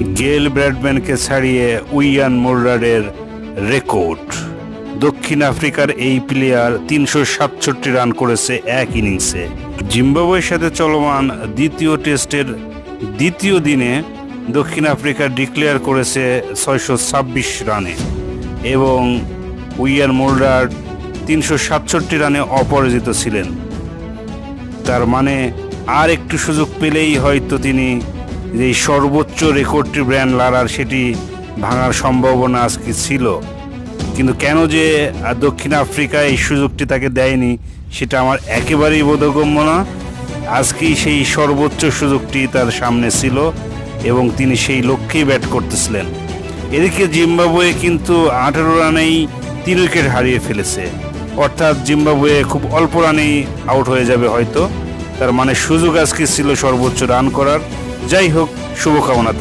গেল ব্র্যাডম্যানকে ছাড়িয়ে we want মোল্ডারের record. দক্ষিণ আফ্রিকার এই প্লেয়ার তিনশো সাতষট্টি রান করেছে এক ইনিংসে। জিম্বাবুয়ের সাথে চলমান দ্বিতীয় টেস্টের দ্বিতীয় দিনে দক্ষিণ আফ্রিকা ডিক্লেয়ার করেছে ছয়শো ছাব্বিশ রানে। এবং উইয়ান মোল্ডার তিনশো সাতষট্টি রানে অপরাজিত ছিলেন। তার মানে আর একটু সুযোগ পেলেই হয়তো তিনি যে সর্বোচ্চ রেকর্ডটি ব্র্যান্ড লারার, সেটি ভাঙার সম্ভাবনা আজকে ছিল। কিন্তু কেন যে দক্ষিণ আফ্রিকা এই সুযোগটি তাকে দেয়নি, সেটা আমার একেবারেই বোধগম্য না। আজকেই সেই সর্বোচ্চ সুযোগটি তার সামনে ছিল এবং তিনি সেই লক্ষ্যেই ব্যাট করতেছিলেন। এদিকে জিম্বাবুয়ে কিন্তু আঠারো রানেই তিন উইকেট হারিয়ে ফেলেছে। অর্থাৎ জিম্বাবুয়ে খুব অল্প রানেই আউট হয়ে যাবে হয়তো। তার মানে সুযোগ আজকে ছিল সর্বোচ্চ রান করার। যাই হোক শুভকামনা